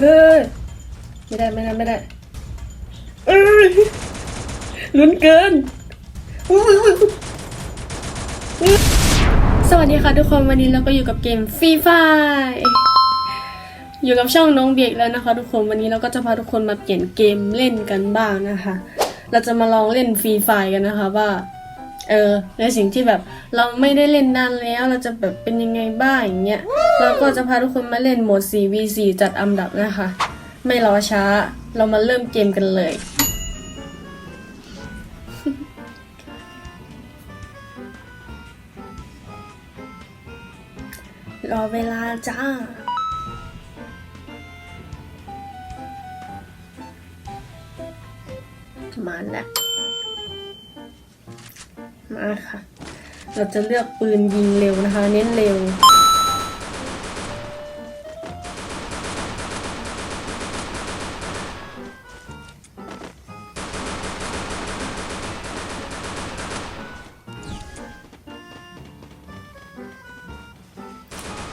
เฮ้ยไม่ได้ไม่ได้ไม่ได้เอ้ยลุ้นเกินสวัสดีค่ะทุกคนวันนี้เราก็อยู่กับเกมฟรีไฟอยู่กับช่องน้องเบียกแล้วนะคะ ทุกคนวันนี้เราก็จะพาทุกคนมาเปลี่ยนเกมเล่นกันบ้างนะคะ เราจะมาลองเล่นฟรีไฟกันนะคะว่า เออในสิ่งที่แบบเราไม่ได้เล่นนานแล้วเราจะแบบเป็นยังไงบ้างอย่างเงี้ยเราก็จะพาทุกคนมาเล่นโหมด 4v4 จัดอันดับนะคะ ไม่รอช้าเรามาเริ่มเกมกันเลย รอเวลาจ้ามาแล้ว มาค่ะ เราจะเลือกปืนยิงเร็วนะคะ เน้นเร็ว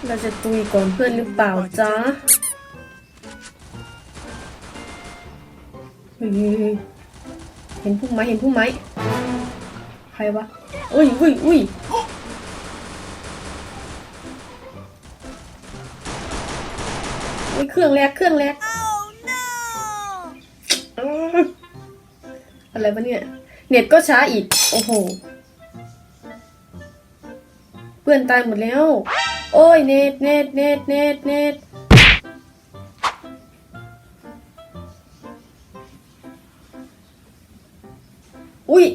เราจะตุยก่อนเพื่อนหรือเปล่าจ๊ะเห็นพุ่มไหมเห็นพุ่มไหม ใครวะอุ้ยอุ้ยอุ้ยอุ้ยเครื่องแรกเครื่องแรกอ้าวอะไรวะเนี่ย เน็ตก็ช้าอีก โอ้โห เพื่อนตายหมดแล้ว โอ้ย เน็ตเน็ตเน็ตเน็ตเน็ตอุ้ย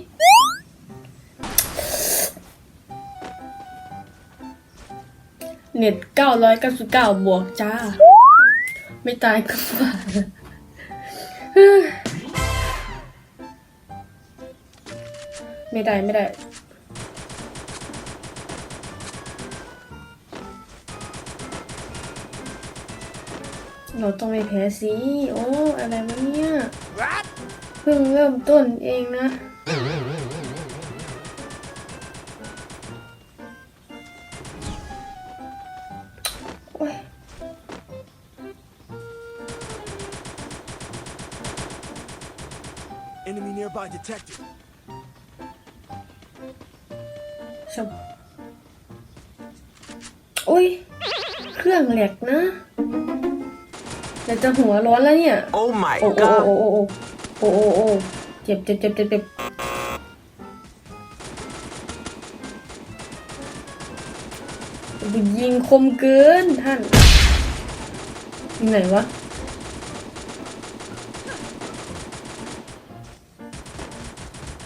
เน็ตเก้าร้อยเก้าสิบเก้าบวกจ้า ไม่ตายก็ผ่าไม่ได้ไม่ได้เราต้องไม่แพ้สิ โอ้ อะไรวะเนี่ย เพิ่งเริ่มต้นเองนะ Enemy nearby detected. สบโอ้ย เครื่องแหลกนะแต่จะหัวร้อนแล้วเนี่ยโอ้ my god โอ้โอ้โอ้โอ้โอ้โอ้เจ็บเจ็บเจ็บเจ็บ ยิงคมเกินท่านไหนวะ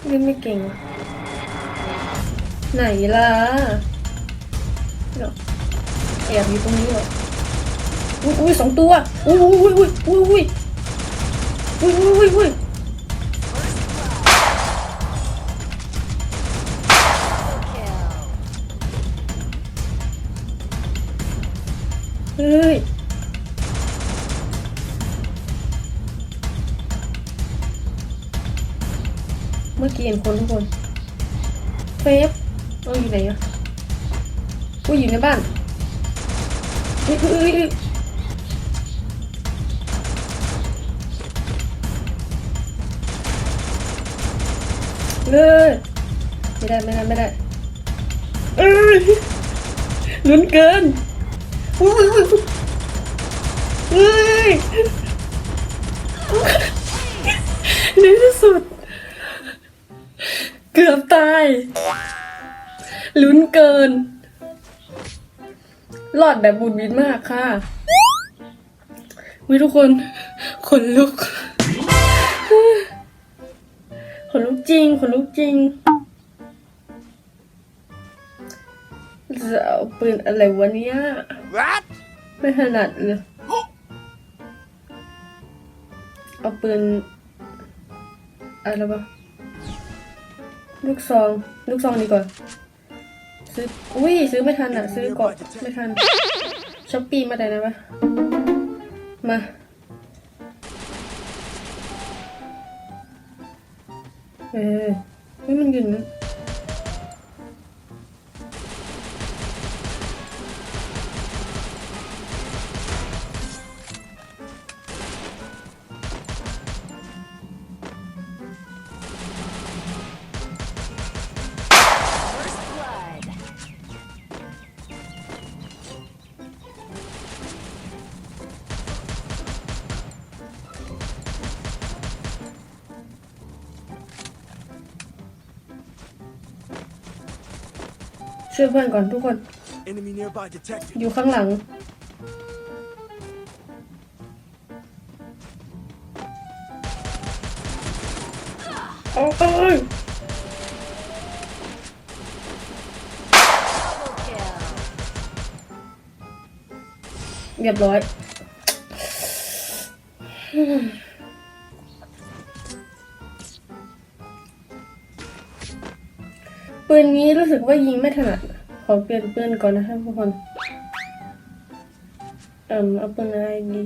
เล่นไม่เก่ง ไหนล่ะเดี๋ยวแอบอยู่ตรงนี้เหรออุ้ยอุ้ยสองตัวอุ้ยอุ้ยอุ้ยอุ้ยอุ้ยอุ้ยอุ้ยอุ้ย เฮ้ยเมื่อกี้เห็นคนทุกคนเฟฟเอาอยู่ไหนอะอุ้ยอยู่ในบ้านอุ้ยอุ้ยอุ้ยอุ้ยเลยไม่ได้ไม่ได้ไม่ได้เอ้ยลุ้นเกิน อุ้ยเฮ้ยในที่สุด เกือบตายลุ้นเกินรอดแบบบุญวินมากค่ะวิทุกคน ขนลุก ขนลุกจริง ขนลุกจริง จะเอาปืนอะไรวะเนี้ย What? ไม่ถนัดเลย เอาปืนอะไรวะลูกซอง ลูกซองดีกว่า ซื้อ อุ้ย ซื้อไม่ทันอะ ซื้อเกาะไม่ทันช้อปปี้มาได้นะวะ มา เออนี่มันยืนนะ ช่วยเพื่อนก่อนทุกคน Enemy nearby detected. อยู่ข้างหลัง โอ้ยเรียบร้อย ปืนนี้รู้สึกว่ายิงไม่ถนัดข อเปลี่ยนปืนก่อนนะครับทุกคนเอิ่มเอาปืนอะไรดี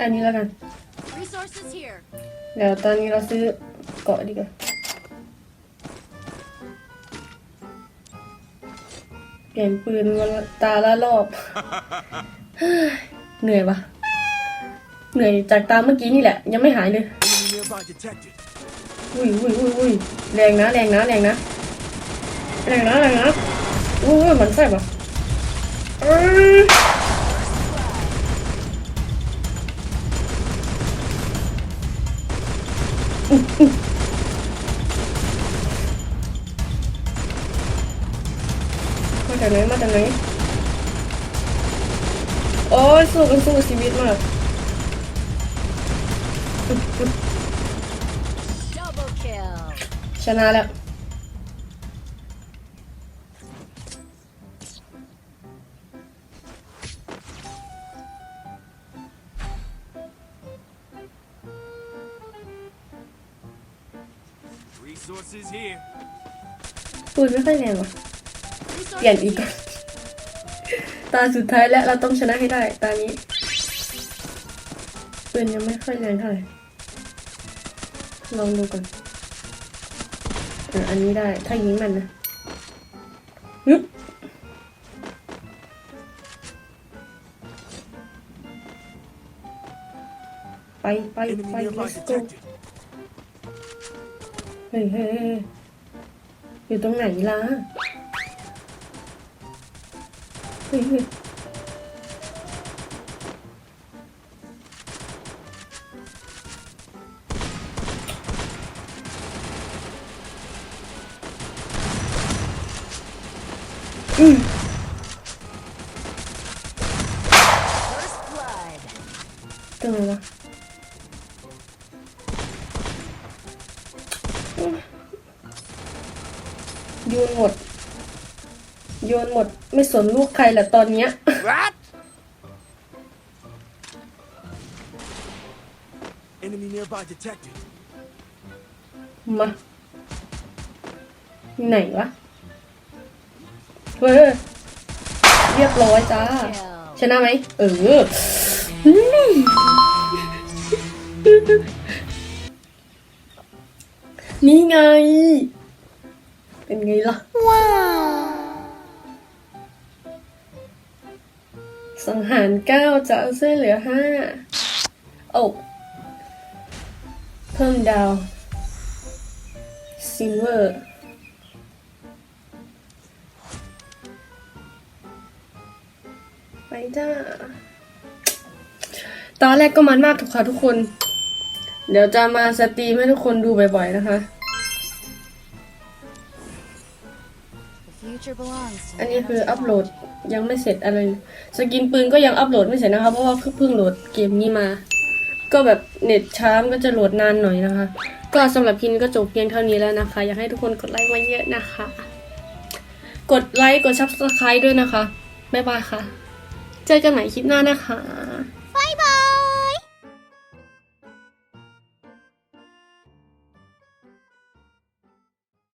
อันนี้แล้วกัน Resources here. เดี๋ยวตอนนี้เราซื้อเกาะดีกว่าเปลี่ยนปืนวันละตาละรอบ เหนื่อยปะเหนื่อยจากตาเมื่อกี้นี่แหละ ยังไม่หายเลย Enemy nearby detected. อุ้ยอุ้ยอุ้ยอุ้ยแรงนะแรงนะแรงนะแรงนะแรงนะอุ้ยมันแซ่บอะเอ้ยมาจากไหนมาจากไหนโอ้ยสู้กันสู้ชีวิตมาก ชนะแล้ว Resources here. ปืนไม่ค่อยแรงว่ะเปลี่ยน Resources อีกก่อน ตาสุดท้ายแล้วเราต้องชนะให้ได้ ตานี้ปืนยังไม่ค่อยแรงเท่าไหร่ลองดูก่อน อะอันนี้ได้ ถ้ายิงมันนะฮึบไปไป Enemy ไป nearby let's go detected. เฮ้ยเฮ้ยเฮ้ยอยู่ตรงไหนล่ะเฮ้ย ตรงไหนวะอืมโยนหมด โยนหมด ไม่สนลูกใครแหละตอนเนี้ย What? Enemy nearby detected. มา ไหนวะ เฮ้ยเรียบร้อยจ้า Kill. ชนะไหมเอออืมนี่ไง เป็นไงล่ะ ว้าวสังหารเก้าจะเอาเส้นเหลือห้าโอ้เพิ่มดาวซิลเวอร์ ไปจ้า ตอนแรกก็มันมากทุกค่ะทุกคน เดี๋ยวจะมาสตรีมให้ทุกคนดูบ่อยๆนะคะ The future belongs to อัน the นี้คือ ones อั who ปโหลด want. ยังไม่เสร็จอะไรเลยสกินปืนก็ยังอัปโหลดไม่เสร็จนะคะ เพราะว่าเพิ่งโหลดเกมนี้มา ก็แบบเน็ตช้ามนก็จะโหลดนานหน่อยนะคะ ก็สำหรับคลิปนี้ก็จบเพียงเท่านี้แล้วนะคะ อยากให้ทุกคนกดไลค์มาเยอะนะคะ กดไลค์กดซับสไครต์ด้วยนะคะ บ๊ายบายค่ะ เจอกันใหม่คลิปหน้านะคะ